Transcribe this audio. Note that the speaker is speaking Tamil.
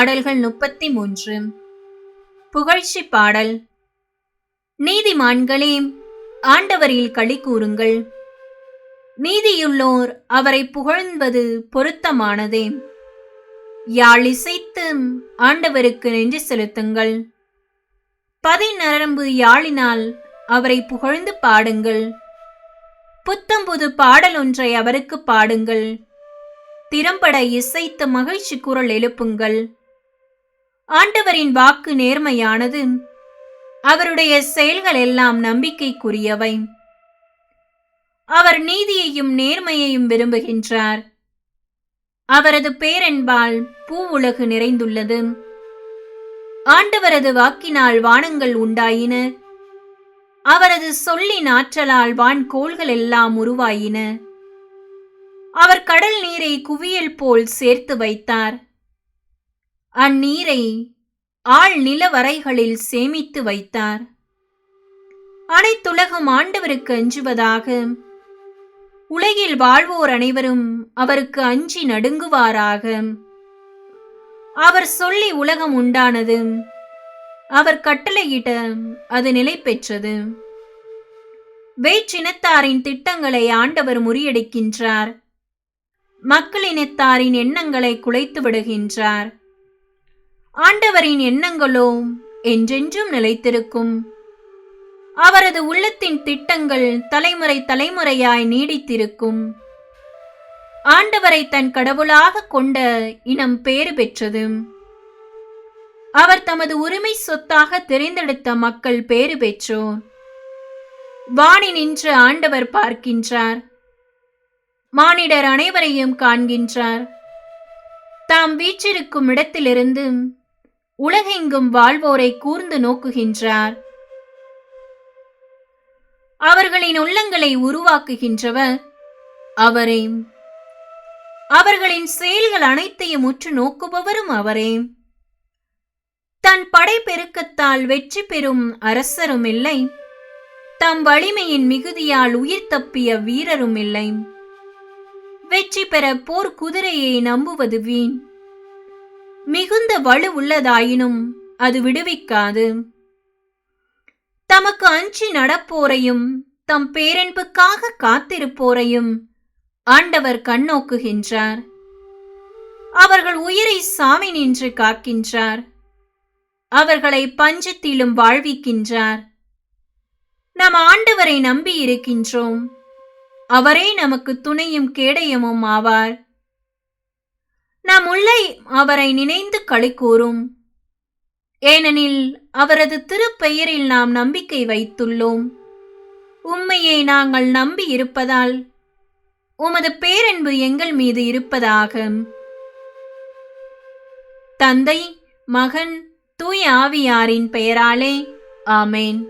பாடல்கள் முப்பத்தி மூன்று புகழ்ச்சி பாடல். நீதிமான்களே ஆண்டவரில் களி கூறுங்கள். நீதியுள்ளோர் அவரை புகழ்வது பொருத்தமானதே. யாழ் இசைத்து ஆண்டவருக்கு நெஞ்சு செலுத்துங்கள். பதிநரம்பு யாழினால் அவரை புகழ்ந்து பாடுங்கள். புத்தம்புது பாடல் ஒன்றை அவருக்கு பாடுங்கள். திறம்பட இசைத்து மகிழ்ச்சி குரல் எழுப்புங்கள். ஆண்டவரின் வாக்கு நேர்மையானது. அவருடைய செயல்கள் எல்லாம் நம்பிக்கைக்குரியவை. அவர் நீதியையும் நேர்மையையும் விரும்புகின்றார். அவரது பேரன்பால் பூ உலகு நிறைந்துள்ளது. ஆண்டவரது வாக்கினால் வானங்கள் உண்டாயின. அவரது சொல்லின் ஆற்றலால் வான்கோள்கள் எல்லாம் உருவாயின. அவர் கடல் நீரை குவியல் போல் சேர்த்து வைத்தார். அந்நீரை ஆள் நிலவரைகளில் சேமித்து வைத்தார். அனைத்துலகம் ஆண்டவருக்கு அஞ்சுவதாக. உலகில் வாழ்வோர் அனைவரும் அவருக்கு அஞ்சி நடுங்குவாராக. அவர் சொல்லி உலகம் உண்டானது. அவர் கட்டளையிட அது நிலை பெற்றது. வேற்றினத்தாரின் திட்டங்களை ஆண்டவர் முறியடிக்கின்றார். மக்களினத்தாரின் எண்ணங்களை குலைத்து விடுகின்றார் ஆண்டவரின் எண்ணங்களோ என்றென்றும் நிலைத்திருக்கும். அவரது உள்ளத்தின் திட்டங்கள் தலைமுறை தலைமுறையாய் நீடித்திருக்கும். ஆண்டவரை தன் கடவுளாக கொண்ட இனம் பேறு பெற்றது. அவர் தமது உரிமை சொத்தாக தெரிந்தெடுத்த மக்கள் பேறு பெற்றோர். வாணி நின்று ஆண்டவர் பார்க்கின்றார். மானிடர் அனைவரையும் காண்கின்றார். தாம் வீற்றிருக்கும் இடத்திலிருந்து உலகெங்கும் வாழ்வோரை கூர்ந்து நோக்குகின்றார். அவர்களின் உள்ளங்களை உருவாக்குகின்றவர் அவரே. அவர்களின் செயல்கள் அனைத்தையும் உற்று நோக்குபவரும் அவரே. தன் படைப்பெருக்கத்தால் வெற்றி பெறும் அரசரும் இல்லை. தம் வலிமையின் மிகுதியால் உயிர் தப்பிய வீரரும் இல்லை. வெற்றி பெற போர் குதிரையை நம்புவது வீண். மிகுந்த வலு உள்ளதாயினும் அது விடுவிக்காது. தமக்கு அஞ்சி நடப்போரையும் தம் பேரன்புக்காக காத்திருப்போரையும் ஆண்டவர் கண்ணோக்குகின்றார். அவர்கள் உயிரை சாமி நின்று காக்கின்றார். அவர்களை பஞ்சத்திலும் வாழ்விக்கின்றார். நம் ஆண்டவரை நம்பி இருக்கின்றோம். அவரே நமக்கு துணையும் கேடயமும் ஆவார். நாம் உள்ளே அவரை நினைந்து களி கூறும். ஏனெனில் அவரது திருப்பெயரில் நாம் நம்பிக்கை வைத்துள்ளோம். உண்மையை நாங்கள் நம்பி இருப்பதால் உமது பேரன்பு எங்கள் மீது இருப்பதாக தந்தை மகன் தூய ஆவியாரின் பெயராலே ஆமேன்.